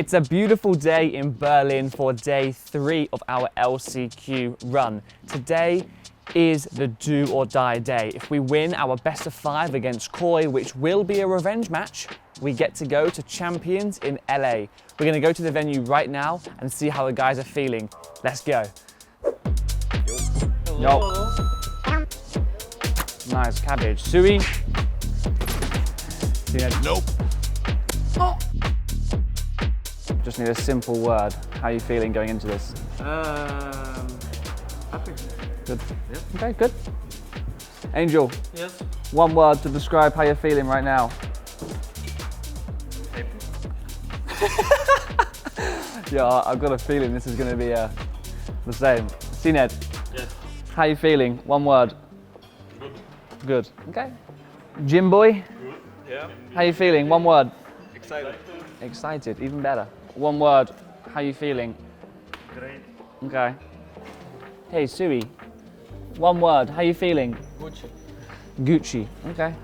It's a beautiful day in Berlin for day three of our LCQ run. Today is the do or die day. If we win our best of five against Koi, which will be a revenge match, we get to go to Champions in LA. We're gonna go to the venue right now and see how the guys are feeling. Let's go. Yo. Nice cabbage. Sui. Nope. Need a simple word. How are you feeling going into this? Um, happy. Good. Okay, good. Angel, Yes. one word to describe how you're feeling right now. yeah, I- I've got a feeling this is going to be uh, the same. CNED, Yes. how are you feeling? One word. Good. Okay. Jim boy, Yeah. how you feeling? One word. Excited. Excited, even better. One word. How you feeling? Great. Okay. Hey, Sui. One word. How you feeling? Gucci. Gucci. Okay.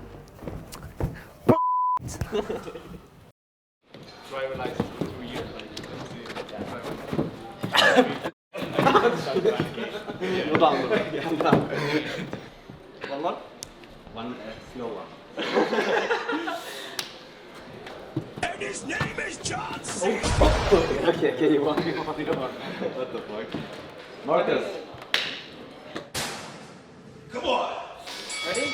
Driver license for two years. One okay, okay, you want, you want, you want. What the fuck? Marcus. Come on. Ready?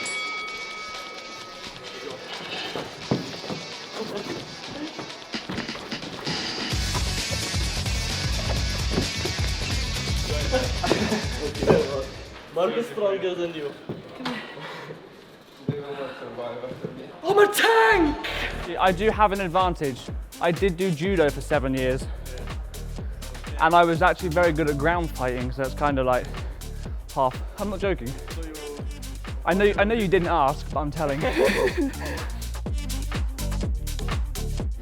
Marcus stronger than you. I'm a tank! I do have an advantage. I did do judo for seven years. And I was actually very good at ground fighting, so it's kind of like half. I'm not joking. I know, I know you didn't ask, but I'm telling.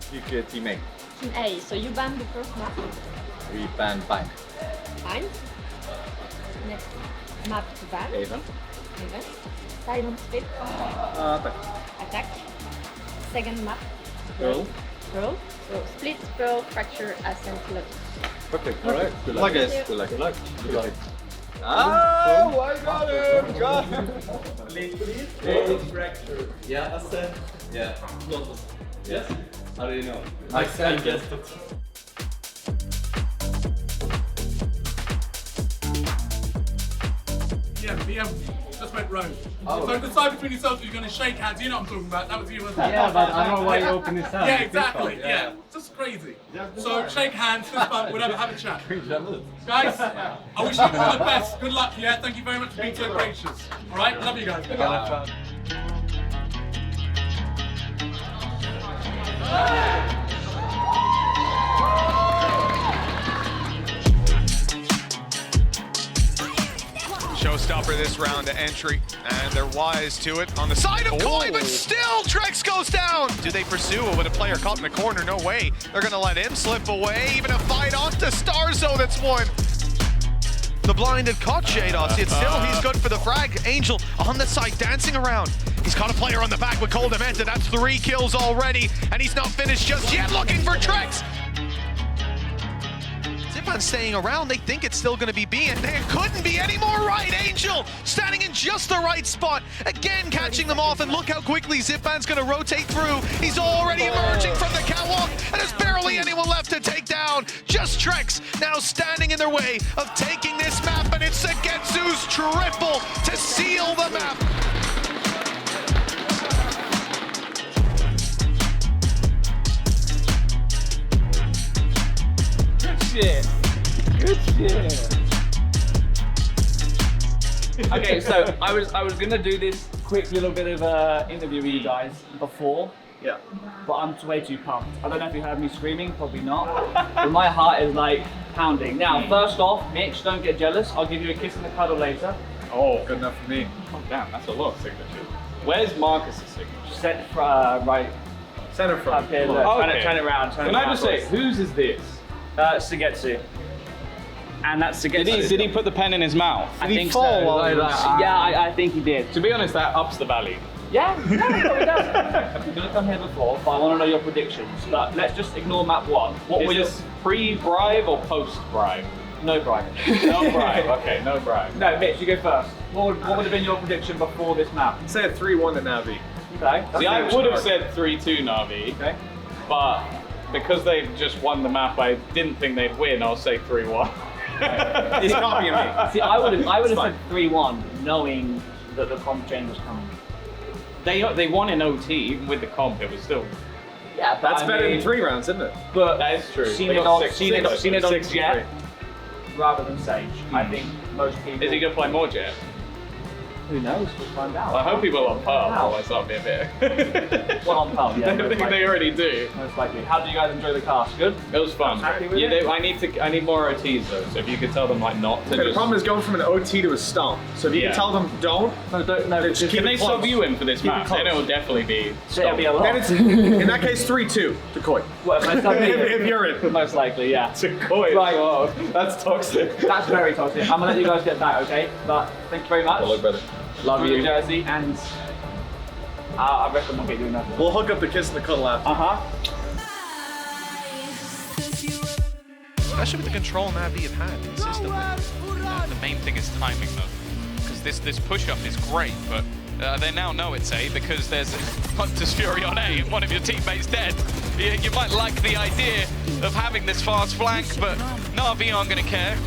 Vilket teammate? Team A, so you ban the first map. We ban bind. Fine. Next map to ban. Even. Even. Silent split. Uh, tak. Attack. Second map. Roll. Roll. So split, throw, fracture, ascent, lotus. Perfect. Alright. Good luck. guys. Good luck. Good luck. Good luck. Oh, I got him! Got him! Please, please. Hey, fracture. Yeah, ascent. Yeah. Lotus. Yes? How do you know? I, I guessed it. Yeah, BM just went rogue. So decide between yourselves if you're going to shake hands. You know what I'm talking about. That was you, wasn't it? Yeah, but I don't know why you open this up. Yeah, exactly. Yeah, just crazy. So shake hands, fist bump, whatever, have a chat. Guys, I wish you all the best. Good luck, yeah. Thank you very much for being so gracious. All right, love you guys. Showstopper this round to entry, and they're wise to it on the side of Koi, but oh. still Trex goes down. Do they pursue it with a player caught in the corner? No way. They're gonna let him slip away. Even a fight off to Starzo that's won. The blind blinded caught Shados, yet still he's good for the frag. Angel on the side dancing around. He's caught a player on the back with Cold Dementa. That's three kills already, and he's not finished just yet. Looking for Trex. Zipan staying around, they think it's still going to be B, and it couldn't be any more right. Angel standing in just the right spot, again catching them off, and look how quickly Zipan's going to rotate through. He's already emerging from the catwalk, and there's barely anyone left to take down. Just Trex now standing in their way of taking this map, and it's Sagetsu's triple to seal the map. Shit. Good shit. okay, so I was I was gonna do this quick little bit of a interview with you guys before. Yeah. But I'm way too pumped. I don't know if you heard me screaming, probably not. but my heart is like pounding. Now, first off, Mitch, don't get jealous. I'll give you a kiss and a cuddle later. Oh, good enough for me. Oh, damn, that's a lot of signatures. Where's Marcus's signature? Set uh, right Center front. up here. Look, Oh, turn, it, okay. turn it around. Turn Can it I just say, whose is this? Uh, Sugetsu. And that's Sugetsu. Did he, did he put the pen in his mouth? I he think fall so. while he was- Yeah, I, I think he did. To be honest, that ups the value. Yeah, yeah, probably does. You've gonna come here before, but I want to know your predictions. But let's just ignore map one. What Is were your this pre-bribe or post-bribe? No bribe. No bribe. Okay, no bribe. No, Mitch, you go first. What would, what would have been your prediction before this map? Say a 3 1 to Navi. Okay. See, I would have said 3 2 Navi, Okay. but because they've just won the map, I didn't think they'd win. I'll say 3 1. He's copying me. See, I would have, I would have said three-one, knowing that the comp change was coming. They they won in OT, even with the comp, it was still. Yeah, but That's I better mean, than 3 rounds, isn't it? But That is true. Seen They it got on, six- seen it, six- seen it on six- Jet rather than Sage. I hmm. think most people. Is he gonna play more Jet? Who knows? We'll find out. I hope people on Pearl, Wow. otherwise that'll be a bit. Well, on Pearl, yeah. I think likely. they already do. Most likely. How do you guys enjoy the cast? Good. It was fun. Happy with yeah, it? they, I need to. I need more OTs though. So if you could tell them like not to. Okay, the problem is going from an OT to a stump. So if you Yeah. can tell them don't, no, don't, no. just keep Can it they close. sub you in for this Keep it match? Then it will definitely be. It'll be a lot. then it's in that case 3 2 to Koi. What, most if, if you're in. Most likely, yeah. Koi. Right. Oh, that's toxic. That's very toxic. I'm gonna let you guys get back, okay? But thank you very much. Hello, brother. Love you, Jersey, and uh, I reckon we'll get you another. We'll hook up the kiss and the cuddle after. Uh huh. Especially with the control Navi have had consistently. The main thing is timing, though, because this this push up is great, but uh, they now know it's A because there's Hunter's Fury on A. And one of your teammates dead. You, you might like the idea of having this fast flank, but Navi aren't gonna care.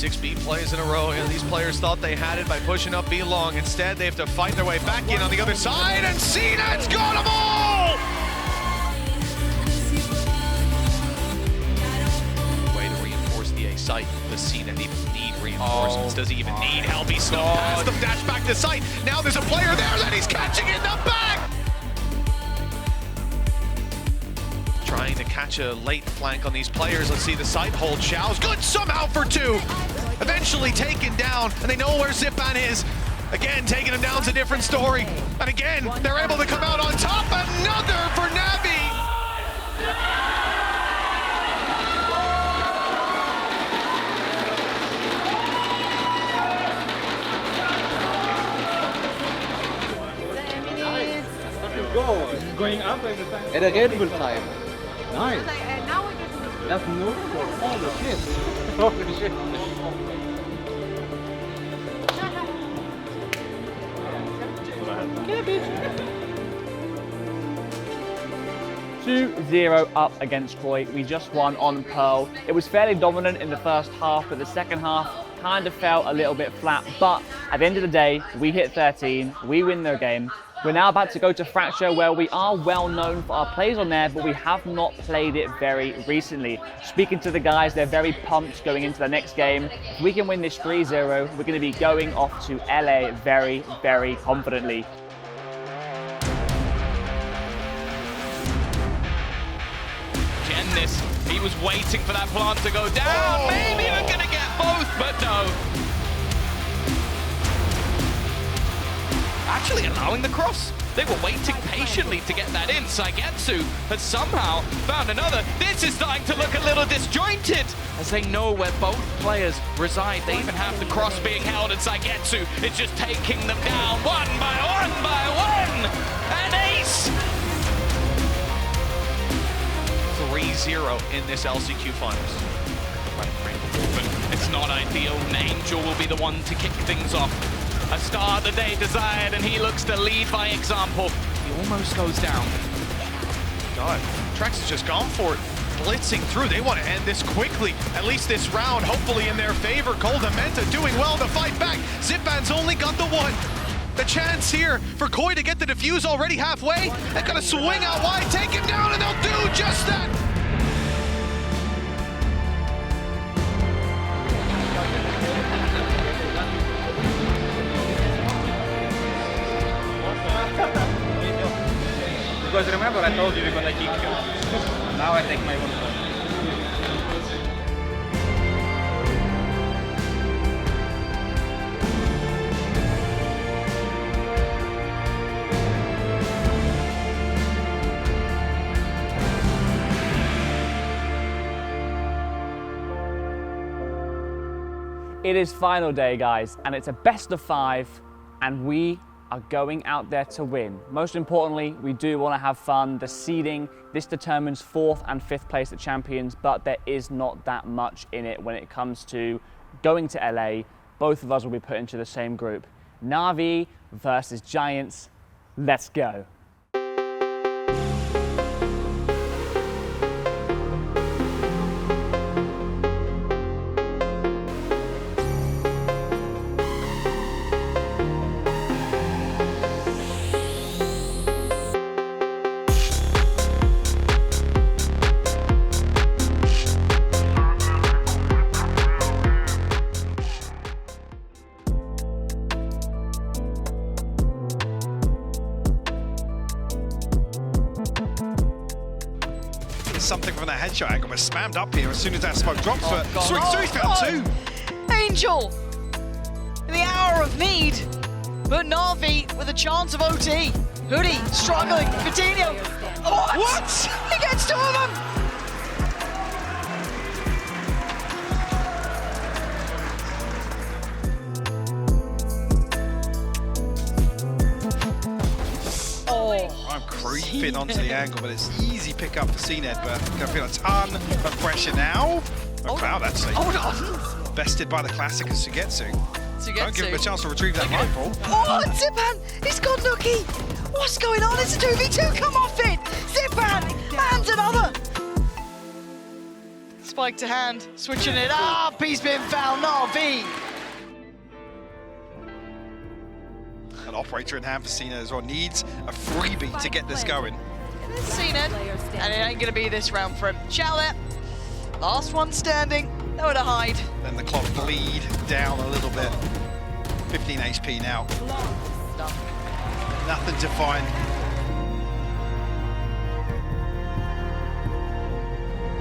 Six B plays in a row, know, these players thought they had it by pushing up B long. Instead, they have to fight their way back in on the other side, and Cena's got them all! Way to reinforce the A site. Does Cena even need reinforcements? Oh Does he even need help? He snuck past them, dash back to site. Now there's a player there that he's catching in the back! Trying to catch a late flank on these players. Let's see the site hold. Xiao's good somehow for two. Eventually taken down, and they know where Zipan is. Again, taking him down's a different story. And again, they're able to come out on top. Another for Navi. Going up every time. At a Red Bull time. Nice. And now we're That's normal. Holy shit. Holy shit. 2-0 up against Koi. We just won on Pearl. It was fairly dominant in the first half, but the second half kind of felt a little bit flat. But at the end of the day, we hit 13, we win the game. We're now about to go to Fracture, where we are well known for our plays on there, but we have not played it very recently. Speaking to the guys, they're very pumped going into the next game. If we can win this 3-0, we're going to be going off to LA very, very confidently. Gennis, he was waiting for that plant to go down. Oh. Maybe they're gonna get both, but no. Actually allowing the cross. They were waiting patiently to get that in. Saigetsu has somehow found another. This is starting to look a little disjointed as they know where both players reside. They even have the cross being held, and Saigetsu is just taking them down one by one by one. An ace! 3-0 in this LCQ finals. It's not ideal. Angel will be the one to kick things off. A star that they desired, and he looks to lead by example. He almost goes down. God, Trax has just gone for it. Blitzing through. They want to end this quickly. At least this round, hopefully in their favor. Coldamenta doing well to fight back. Zipan's only got the one. The chance here for Koi to get the defuse already halfway. They're gonna swing out wide, take him down, and they'll do just that. Because remember I told you we're gonna kick you. Now I take my own phone. It is final day, guys, and it's a best of five, and we are going out there to win. Most importantly, we do want to have fun. The seeding, this determines fourth and fifth place at champions, but there is not that much in it when it comes to going to LA. Both of us will be put into the same group. Navi versus Giants. Let's go. Something from that headshot angle was spammed up here as soon as that smoke drops. but oh, God. Sui, Oh, Sui's found two. Oh. Angel! In the hour of need. But Navi with a chance of OT. Hoodie struggling. Coutinho. What? What? He gets two of them! I'm creeping onto the angle, but it's easy pick up for CNED, but gonna feel a ton of pressure now. Oh, Cloud actually. Hold on. Bested by the classic as Sugetsu. Don't give him a chance to retrieve that rifle. Oh, Zipan! He's got Nookie! What's going on? It's a 2v2! Come off it! Zipan! Lands another! Spike to hand, switching it up. He's been found. Navi. An operator in hand for CNED as well. Needs a freebie to get this going. It. And it ain't gonna be this round for him. Chalet. Last one standing. Nowhere to hide. Then the clock bleed down a little bit. 15 HP now. Nothing to find.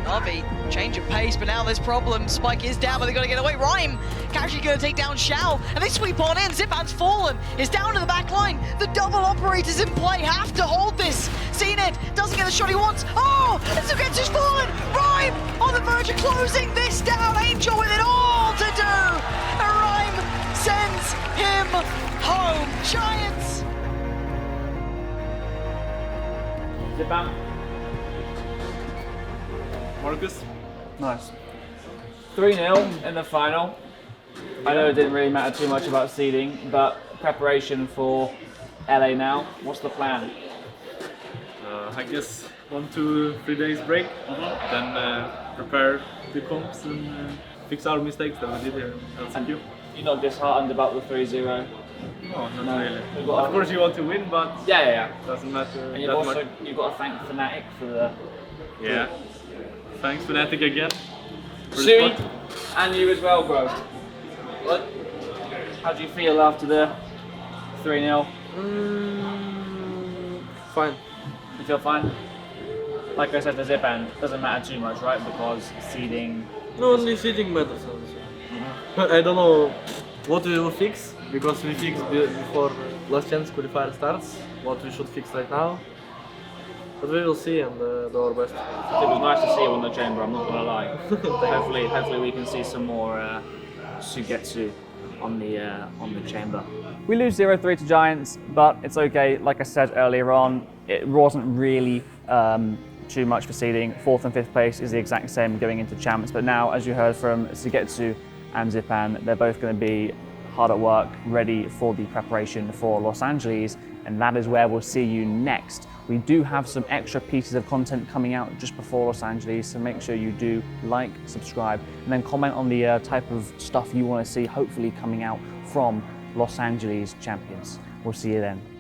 Navi, change of pace, but now there's problems. Spike is down, but they've gotta get away. Rhyme casually gonna take down Shao, and they sweep on in. Zipan's fallen, is down to the back line. The double operators in play have to hold this. Seen it, doesn't get the shot he wants. Oh, and Zugetsu's fallen. Rhyme on the verge of closing this down. Angel with it all to do. And Rhyme sends him home. Giants. Zipan. Marcus? Nice. 3 0 in the final. I know it didn't really matter too much about seeding, but preparation for LA now. What's the plan? Uh, I guess one, two, three days break. Then uh, prepare the comps and uh, fix our mistakes that we did here in you. You're not disheartened about the 3 0. No, not No. really. Of course you want to win, but Yeah, yeah, yeah. doesn't matter And you've also much. you've got to thank Fnatic for the Yeah. Thanks Fnatic again. for the Sui spot. and you as well, bro. What? How do you feel after the 3 0? Mm, fine. You feel fine? Like I said the zip end doesn't matter too much, right? Because seeding. No, only seating matters. Mm-hmm. also. I don't know what we will fix because we fixed before last chance qualifier starts. What we should fix right now. But we will see and uh, do our best. It was nice to see you on the chamber. I'm not gonna lie. hopefully, hopefully we can see some more uh, Sugetsu on the uh, on the chamber. We lose 0-3 to Giants, but it's okay. Like I said earlier on, it wasn't really um, too much for seeding. Fourth and fifth place is the exact same going into champs. But now, as you heard from Sugetsu and Zipan, they're both going to be hard at work, ready for the preparation for Los Angeles, and that is where we'll see you next. We do have some extra pieces of content coming out just before Los Angeles, so make sure you do like, subscribe, and then comment on the uh, type of stuff you want to see, hopefully coming out from Los Angeles champions. We'll see you then.